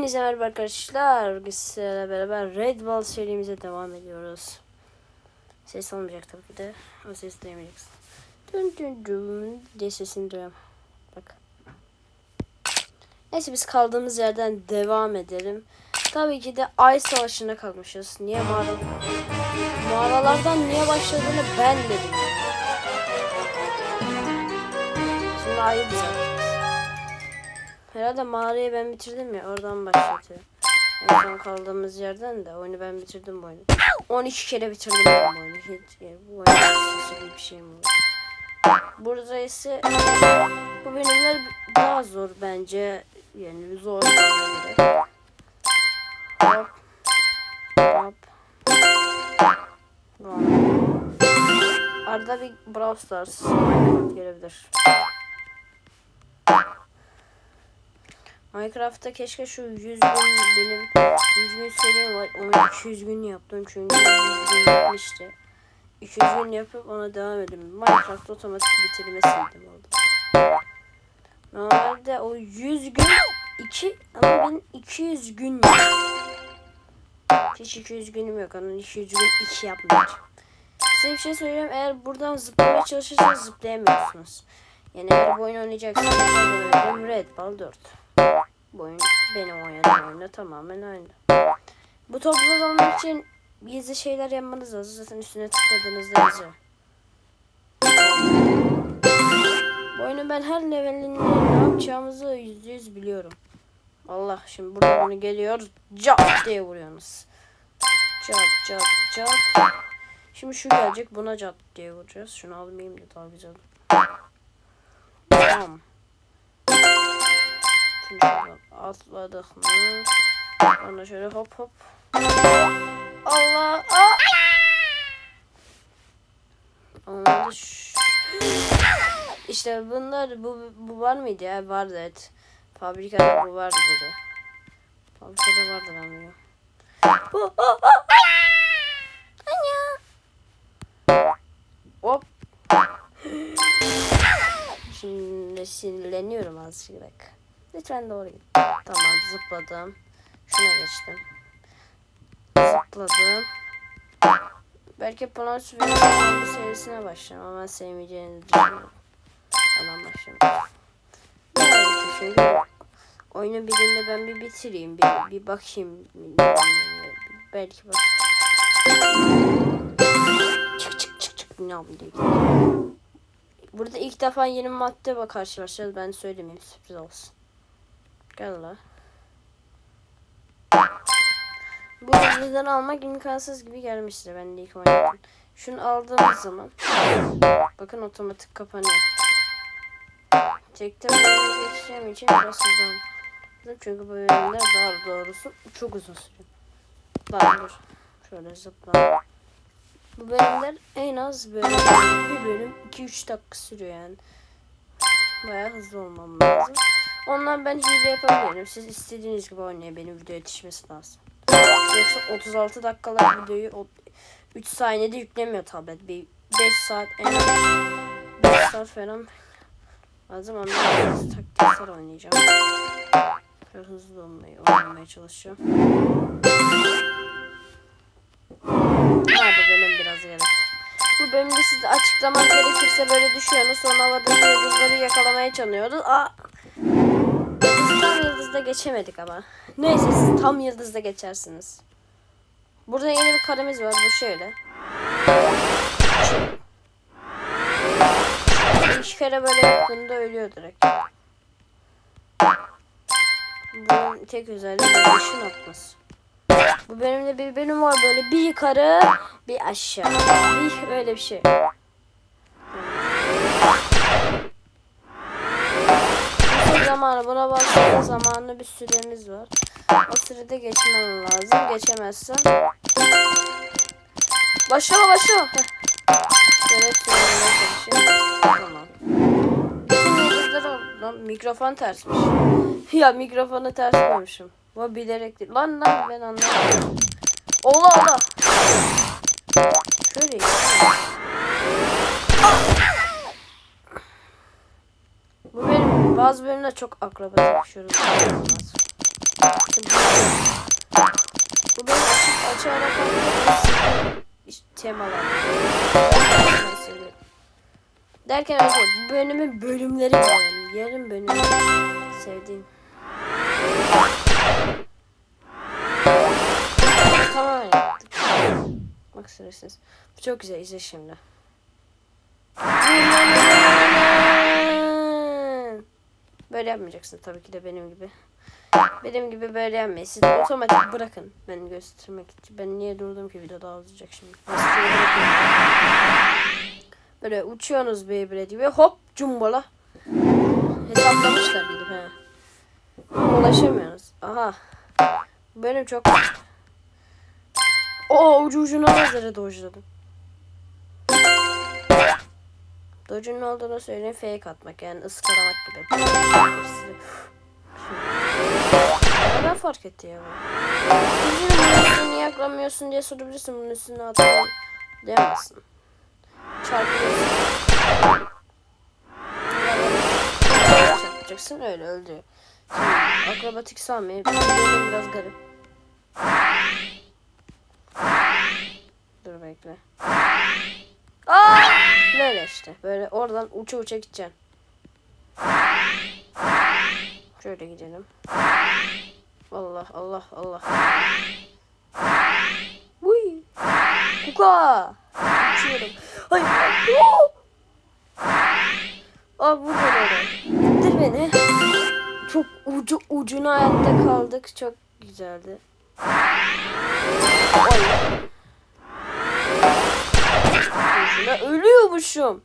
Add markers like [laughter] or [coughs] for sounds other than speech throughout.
Hepinize merhaba arkadaşlar. Sizlerle beraber Red Ball serimize devam ediyoruz. Ses olmayacak tabii ki de. O ses duymayacaksın. Dün dün dün diye sesini duyuyorum. Bak. Neyse biz kaldığımız yerden devam edelim. Tabii ki de Ay Savaşı'nda kalmışız. Niye mağara... Mağaralardan niye başladığını ben de bilmiyorum. Şimdi Ay'ı düzelteceğiz. Herhalde mağarayı ben bitirdim ya oradan başlatıyorum. En son kaldığımız yerden de oyunu ben bitirdim bu oyunu. 12 kere bitirdim ben bu oyunu. Hiç yani bu oyun sesi gibi bir şey mi olur? Burada ise bu bölümler daha zor bence. Yani zor göre. Hop. Hop. Arada bir Brawl Stars gelebilir. Minecraft'ta keşke şu 100 gün benim 100 gün serim var. Onu 200 gün yaptım çünkü 100 gün bitmişti. 200 gün yapıp ona devam edeyim. Minecraft otomatik bitirme sildim oldu. Normalde o 100 gün 2 ama ben 200 gün yaptım. Hiç 200 günüm yok. Onun 200 gün 2 yapmayacağım. Size bir şey söyleyeyim. Eğer buradan zıplamaya çalışırsanız zıplayamıyorsunuz. Yani eğer bu oyunu oynayacaksanız Red Ball 4. Bu oyun benim oynadığım oyunda tamamen aynı. Bu toplu olmak için gizli şeyler yapmanız lazım. Zaten üstüne tıkladığınızda yazıyor. Bu oyunu ben her levelinde ne yapacağımızı yüzde yüz biliyorum. Allah şimdi burada bunu geliyor. Cap diye vuruyorsunuz. Cap cap cap. Şimdi şu gelecek buna cap diye vuracağız. Şunu almayayım da daha güzel. Tamam. Şuradan atladık mı? Sonra şöyle hop hop. Allah! Aa! Ş- İşte bunlar bu, bu var mıydı ya? Vardı evet. Fabrikada bu vardı böyle. Fabrikada vardı ben biliyorum. Oh, oh, oh. Anya. Hop. Şimdi sinirleniyorum azıcık. Lütfen doğru git. Tamam zıpladım. Şuna geçtim. Zıpladım. Belki Plan Süveyş'in serisine başlarım ama ben sevmeyeceğini düşünüyorum. Ondan başlamayacağım. Çünkü oyunun birinde ben bir bitireyim. Bir, bir bakayım. Belki bak. Çık çık çık çık. Ne yapayım? Burada ilk defa yeni madde karşılaşacağız. Ben söylemeyeyim sürpriz olsun. Gel la. Bu yüzden almak imkansız gibi gelmişti ben de ilk oynarken. Şunu aldığımız zaman bakın otomatik kapanıyor. Bölümü geçeceğim için biraz hızlandım. Çünkü bu bölümler daha doğrusu çok uzun sürüyor. Daha dur. Şöyle zıpla. Bu bölümler en az böyle bir bölüm 2-3 dakika sürüyor yani. Bayağı hızlı olmam lazım. Ondan ben hile yapabilirim. Siz istediğiniz gibi oynayın. Benim video yetişmesi lazım. Yoksa 36 dakikalık videoyu 3 saniyede yüklemiyor tablet. Bir 5 saat en az 5 saat falan lazım. Ondan biraz taktiksel oynayacağım. Biraz hızlı olmayı oynamaya. Ha bu bölüm biraz gerek. Bu bölümde size açıklamak gerekirse böyle düşüyorsunuz. Sonra havadaki yıldızları yakalamaya çalışıyoruz. Aa! Yıldızda geçemedik ama. Neyse siz tam yıldızda geçersiniz. Burada yeni bir karemiz var. Bu şöyle. İki kere böyle yaptığında ölüyor direkt. Bunun tek özelliği ışın atması. Bu bölümde bir bölüm var böyle bir yukarı bir aşağı. Bir öyle bir şey. Zamanı buna başladığı zamanlı bir süremiz var. O sürede geçmem lazım. Geçemezsem. Başlama başlama. Bütün yıldızları lan mikrofon tersmiş. ya mikrofonu ters koymuşum. Bu bilerek değil. Lan lan ben anlamadım. Ola ola. Şöyle Bu Bazı bölümde çok akraba yapışıyoruz. Bu benim açık açığa bakan temalar. Derken önce bu bölümün bölümleri var. Yani bölümü sevdiğim. Tamam. Bak sırasız. Bu çok güzel izle şimdi. Böyle yapmayacaksın tabii ki de benim gibi. Benim gibi böyle yapmayın. Siz otomatik bırakın. Ben göstermek için. Ben niye durdum ki video daha uzayacak şimdi. Böyle uçuyorsunuz Beyblade gibi hop cumbala. Hesaplamışlar gidip he. Ama Ulaşamıyorsunuz. Aha. Benim çok... Oo ucu ucuna lazere dojladım. Dodge'un olduğunu söyleyeyim fake atmak yani ıskalamak gibi. Neden fark etti ya bu? Dodge'un niye aklamıyorsun diye sorabilirsin bunun üstüne atlayın diyemezsin. Çarpıyorsun. Çarpacaksın öyle öldü. Akrobatik benim biraz garip. Dur bekle. Aa! Böyle işte. Böyle oradan uça uça gideceksin. Şöyle gidelim. Allah Allah Allah. Uy. Kuka. Uçuyorum. Ay. Oo! Aa bu böyle. İttir beni. Çok ucu ucuna hayatta kaldık. Çok güzeldi. Oy. Boşuna ölüyormuşum.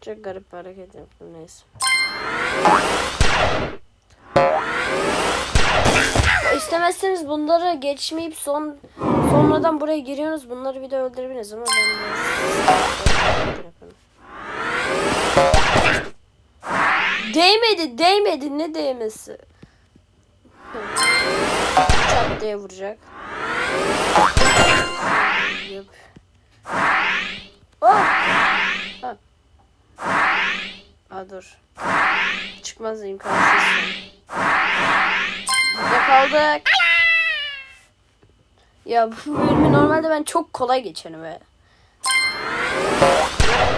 Çok garip bir hareket yaptım neyse. İstemezseniz bunları geçmeyip son sonradan buraya giriyorsunuz. Bunları bir de öldürebiliriz ama ben biraz... Değmedi, değmedi. Ne değmesi? Çat diye vuracak. Yap. Oh! Ha. Aa, dur. Çıkmaz imkansız. Burada kaldık. Ya bu bölümü normalde ben çok kolay geçerim ve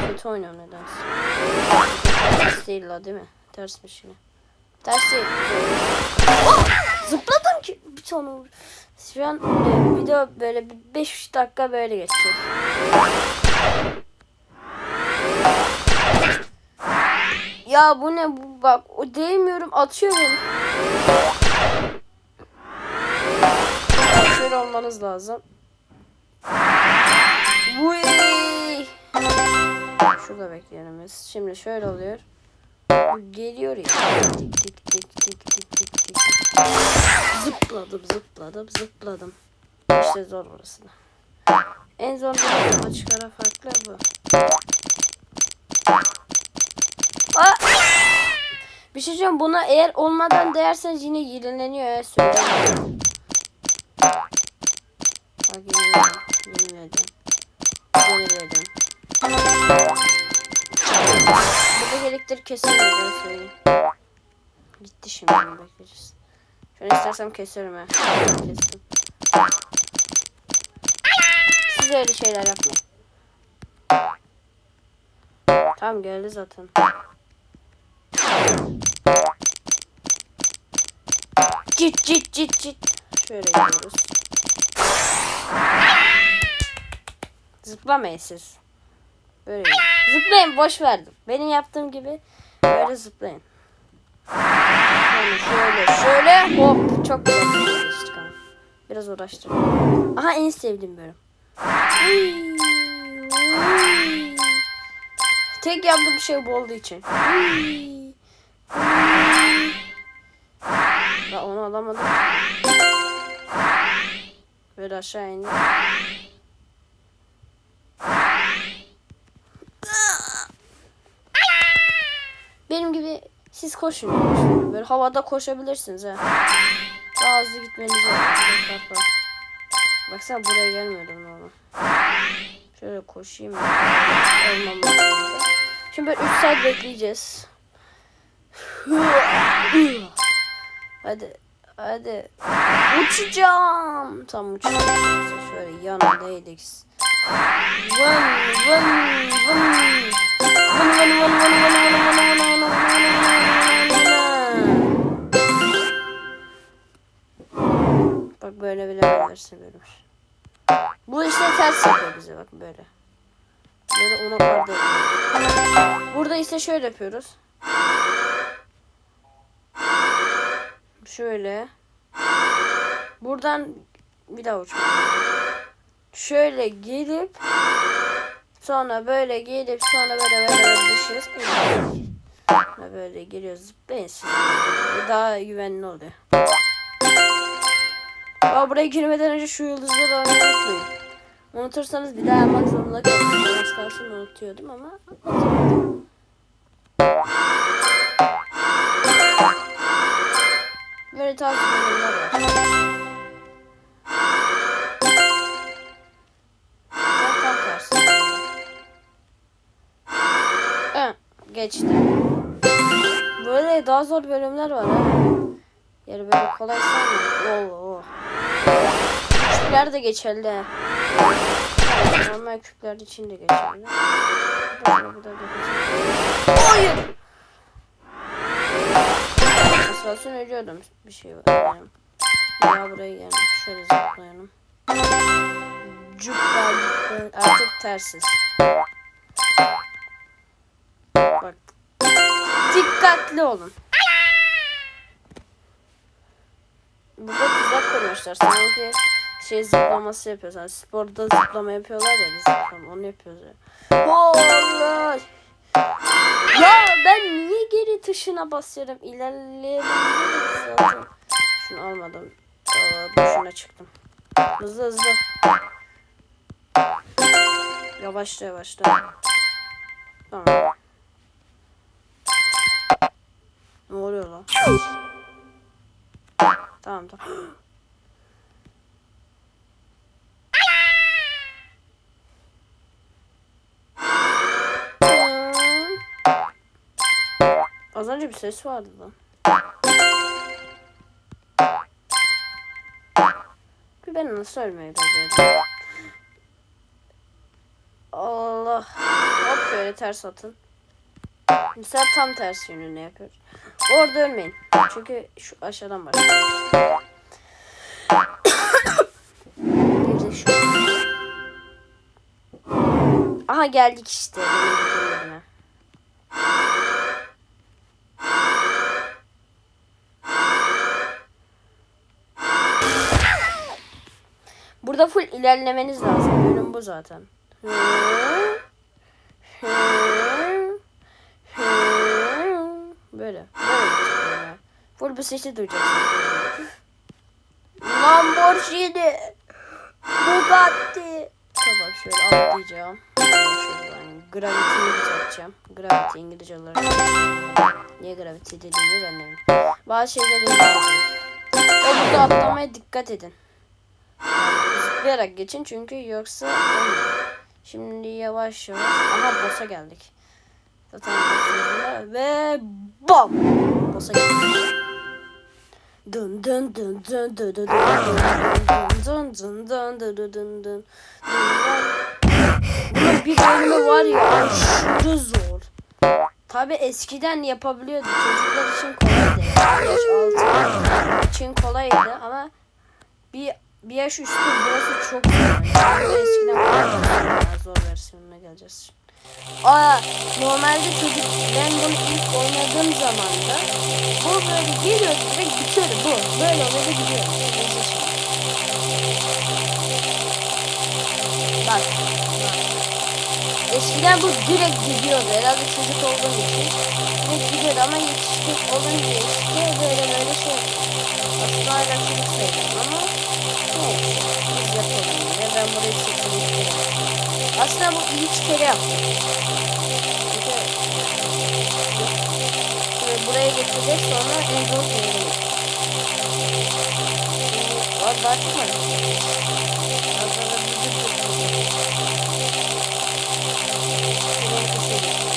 kötü oynuyorum nedense. Ters değil la değil mi? Tersmiş yine. Ters değil. Oh! Zıpladım ki bir tane vur. Şu an e, video böyle 5 dakika böyle geçecek. Ya bu ne bu bak o değmiyorum atıyor beni. Şöyle olmanız lazım. Şurada bekleyelim. Şimdi şöyle oluyor. Geliyor ya. Tik tik tik tik tik tik. Zıpladım zıpladım zıpladım. İşte zor burası da. En zor bir açık ara farklı bu. Aa! Bir şey söyleyeyim buna eğer olmadan değerseniz yine yenileniyor ya söyleyeyim. Bak yeniledim. Yeniledim. Yeniledim. Burada kesilmiyor ben söyleyeyim. Gitti şimdi bekleyeceğiz. Şöyle istersem keserim ha. Kestim. Siz öyle şeyler yapmayın. Tamam geldi zaten. Cit cit cit cit. Şöyle gidiyoruz. Zıplamayın siz. Böyle zıplayın boş verdim. Benim yaptığım gibi böyle zıplayın. Şöyle şöyle şöyle hop çok güzel şey ama. Biraz uğraştım. Aha en sevdiğim bölüm. Tek yaptığım şey bu olduğu için. Ben onu alamadım. Böyle aşağı indim. Benim gibi siz koşun. Böyle havada koşabilirsiniz ha. Daha hızlı gitmeniz lazım. Baksana buraya gelmiyordum normal. Şöyle koşayım. Olmam. Şimdi böyle 3 saat bekleyeceğiz. Hadi. Hadi. Uçacağım. Tam uçacağım. Şöyle yana değdik. Vın vın vın. Bak böyle bile beraber seviyormuş. Bu işte ters yapıyor bize bak böyle. Böyle ona kadar Burada ise şöyle yapıyoruz. Şöyle. Buradan bir daha uçmak. Şöyle gelip sonra böyle gelip sonra böyle böyle böyle düşüyoruz. Sonra böyle geliyoruz. Zıplayın Daha güvenli oluyor. Aa, buraya girmeden önce şu yıldızları oynamayı unutmayın. Unutursanız bir daha yapmak zorunda kalırım. Az kalsın unutuyordum ama. Böyle tarzı bölümler Hı, geçti. Böyle daha zor bölümler var ha. Yani böyle kolay sanmıyorum. Oo, oo. Küpler de geçerli. Normal küpler için de geçerli. De geçerli. Hayır. Asansör ölüyordum bir şey var. Yani. Ya buraya geldim. Şöyle zıplayalım. Cübba. Artık tersiz. Dikkatli olun. Burada tuzak koymuşlar. Sanki şey zıplaması yapıyoruz. Yani sporda zıplama yapıyorlar ya biz zıplama. Onu yapıyoruz ya. Allah! Ya ben niye geri tuşuna basıyorum? İlerleyebiliriz zaten. Şunu almadım. Aa, boşuna çıktım. Hızlı hızlı. Yavaşla yavaşla. Tamam. Ne oluyor lan? Tamam tamam. Az önce bir ses vardı lan. Bir ben nasıl ölmeyi becerdim. Allah. Hop şöyle ters atın. Mesela tam ters yönünü yapıyoruz. Orada ölmeyin. Çünkü şu aşağıdan başlıyoruz. [coughs] Aha geldik işte. Burada full ilerlemeniz lazım. Bölüm bu zaten. Hı, hı, hı. Böyle. Böyle gidecek böyle. Full bu sesi duyacaksınız. Lamborghini. Bugatti. Tamam şöyle atlayacağım. Şuradan Gravity'yi düzelteceğim. Gravity İngilizce olarak. Niye Gravity dediğimi ben de bilmiyorum. Bazı şeyleri İngilizce. O burada atlamaya dikkat edin. Zıplayarak geçin çünkü yoksa olmuyor. Şimdi yavaş yavaş. Aha boss'a geldik. Zaten boss'umuzda ve bam! Boss'a geldik. Dın dın dın dın dın dın dın dın dın dın dın dın dın dın Bunun bir bölümü var ya aşırı zor. Tabi eskiden yapabiliyordu. Çocuklar için kolaydı. Yaş altı için kolaydı ama bir bir yaş üstü burası çok zor. Yani eskiden kolay versiyonu, zor versiyonuna geleceğiz. Aa, normalde çocuk ben bunu ilk oynadığım zaman da bu böyle geliyordu direkt bitiyordu bu. Böyle oluyordu gidiyor. Neyse şimdi. Bak. Eskiden bu direkt gidiyordu. Herhalde çocuk olduğum için direkt gidiyordu ama yetişkin olunca işte böyle böyle şey aslında hala çocuk sayılırım ama neyse biz yapalım yine. Ben burayı sıkıntı Aslında bu üç kere yaptım. Çünkü Şimdi buraya getirecek sonra en zor yere gelecek. Var daha çıkmadı. Fazla da bir dur dur. Şuraya köşeye getireyim.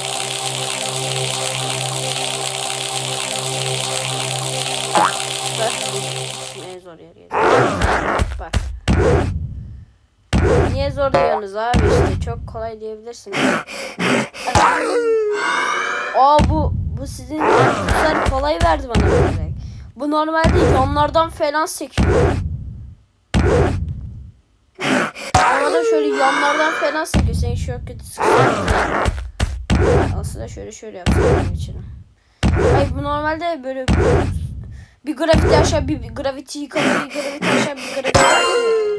Bak. zor yer geliyor. Bak. Niye zor diyorsunuz abi işte çok kolay diyebilirsiniz. Aa bu bu sizin sefer kolay verdi bana direkt. Bu normalde yanlardan falan sekiyor. Ama da şöyle yanlardan falan sekiyor. Seni şöyle kötü. Aslında şöyle şöyle yapsam için. Hayır bu normalde böyle bir gravity aşağı bir, bir gravity yukarı bir gravity aşağı bir gravity yukarı.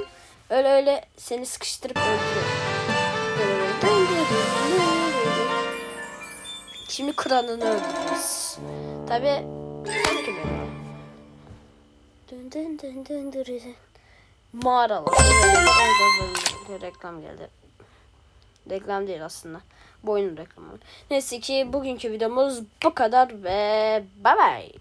Öyle öyle seni sıkıştırıp öldürüyor. Şimdi kranını öldüreceğiz. Tabi sanki böyle. Dın dın dın dın dın dın. Mağaralar. Reklam geldi. Reklam değil aslında. Bu oyunun reklamı. Neyse ki bugünkü videomuz bu kadar ve bye bye.